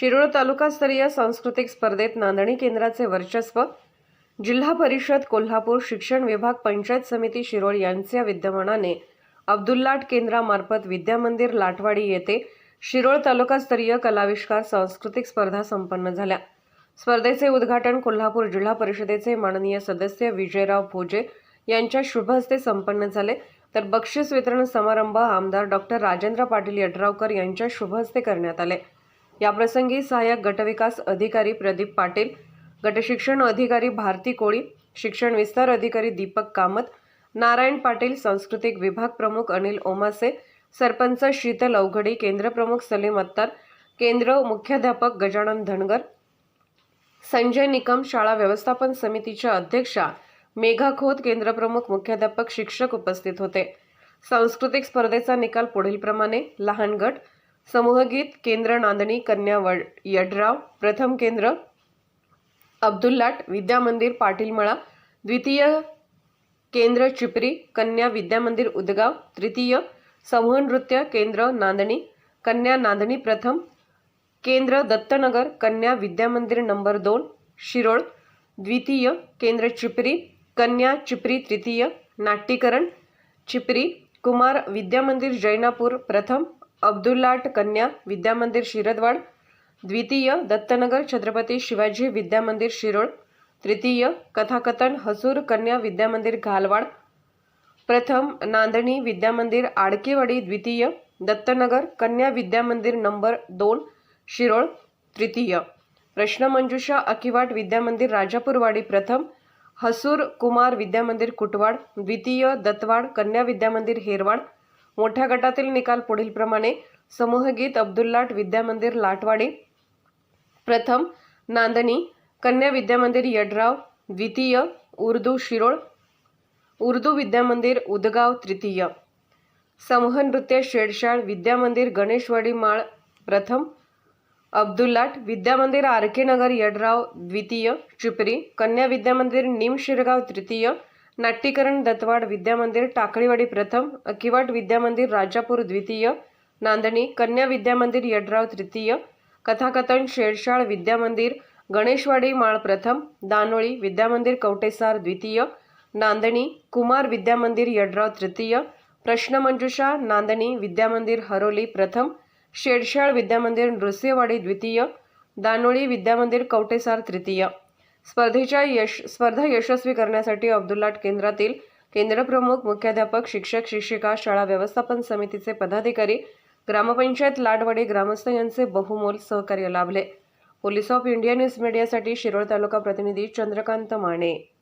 शिरोळ तालुकास्तरीय सांस्कृतिक स्पर्धेत नांदणी केंद्राचे वर्चस्व जिल्हा परिषद कोल्हापूर शिक्षण विभाग पंचायत समिती शिरोळ यांच्या विद्यमानाने अब्दुल्लाट केंद्रामार्फत विद्यामंदिर लाटवाडी येथे शिरोळ तालुकास्तरीय कलाविष्कार सांस्कृतिक स्पर्धा संपन्न झाल्या. स्पर्धेचे उद्घाटन कोल्हापूर जिल्हा परिषदेचे माननीय सदस्य विजयराव भोजे यांच्या शुभ हस्ते संपन्न झाले. तर बक्षीस वितरण समारंभ आमदार डॉक्टर राजेंद्र पाटील यड्रावकर यांच्या शुभ हस्ते करण्यात आले. याप्रसंगी सहाय्यक गटविकास अधिकारी प्रदीप पाटील गटशिक्षण अधिकारी भारती कोळी शिक्षण विस्तार अधिकारी दीपक कामत नारायण पाटील सांस्कृतिक विभाग प्रमुख अनिल ओमासे सरपंच शीतल अवघडी केंद्रप्रमुख सलीम अत्तार केंद्र मुख्याध्यापक गजानन धनगर संजय निकम शाळा व्यवस्थापन समितीच्या अध्यक्षा मेघा खोत केंद्रप्रमुख मुख्याध्यापक शिक्षक उपस्थित होते. सांस्कृतिक स्पर्धेचा निकाल पुढीलप्रमाणे लहान गट समूहगीत केंद्र नांदणी कन्या वड यड्राव, प्रथम केंद्र, अब्दुल्लाट, विद्यामंदिर, पाटीलमळा, द्वितीय केंद्र, चिपरी, कन्या विद्यामंदिर, उदगाव, तृतीय समूह नृत्य केंद्र नांदणी कन्या नांदणी प्रथम केंद्र, दत्तनगर, कन्या विद्यामंदिर नंबर दोन, शिरोळ, द्वितीय केंद्र, चिपरी, कन्या चिपरी, तृतीय, नाट्यकरण, चिपरी, कुमार विद्यामंदिर, जैनापूर, प्रथम अब्दुल्लाट कन्या विद्यामंदिर शिरदवाड द्वितीय दत्तनगर छत्रपती शिवाजी विद्यामंदिर शिरोळ तृतीय कथाकथन हसूर कन्या विद्यामंदिर घालवाड प्रथम नांदणी विद्यामंदिर आडकेवाडी द्वितीय दत्तनगर कन्या विद्यामंदिर नंबर दोन शिरोळ तृतीय. प्रश्नमंजुषा अकिवाट विद्यामंदिर राजापूरवाडी प्रथम हसूर कुमार विद्यामंदिर कुटवाड द्वितीय दत्तवाड कन्या विद्यामंदिर हेरवाड मोठ्या गटातील निकाल पुढीलप्रमाणे. समूहगीत अब्दुल्लाट विद्यामंदिर लाटवाडी. प्रथम नांदणी. कन्या विद्यामंदिर यड्राव. द्वितीय उर्दू शिरोळ. उर्दू विद्यामंदिर उदगाव तृतीय. समूह नृत्य शेडशाळ. विद्यामंदिर गणेशवाडी माळ. प्रथम अब्दुल्लाट विद्यामंदिर आर के नगर यड्राव. द्वितीय चिपरी. कन्या विद्यामंदिर निम शिरगाव तृतीय. नाट्यकरण दत्तवाड विद्यामंदिर टाकळीवाडी प्रथम अकिवाट विद्यामंदिर राजापूर द्वितीय नांदणी कन्या विद्यामंदिर यड्राव तृतीय कथाकथन शेडशाळ विद्यामंदिर गणेशवाडी माळ प्रथम दानोळी विद्यामंदिर कवटेसार द्वितीय नांदणी कुमार विद्यामंदिर यड्राव तृतीय प्रश्नमंजुषा नांदणी विद्यामंदिर हरोली प्रथम शेडशाळ विद्यामंदिर नृसिंहवाडी द्वितीय दानोळी विद्यामंदिर कवटेसार तृतीय. स्पर्धेच्या यश स्पर्धा यशस्वी करण्यासाठी अब्दुल्लाट केंद्रातील केंद्रप्रमुख मुख्याध्यापक शिक्षक शिक्षिका शाळा व्यवस्थापन समितीचे पदाधिकारी ग्रामपंचायत लाडवाडी ग्रामस्थ यांचे बहुमोल सहकार्य लाभले. पोलीस ऑफ इंडिया न्यूज मीडियासाठी शिरोळ तालुका प्रतिनिधी चंद्रकांत माने.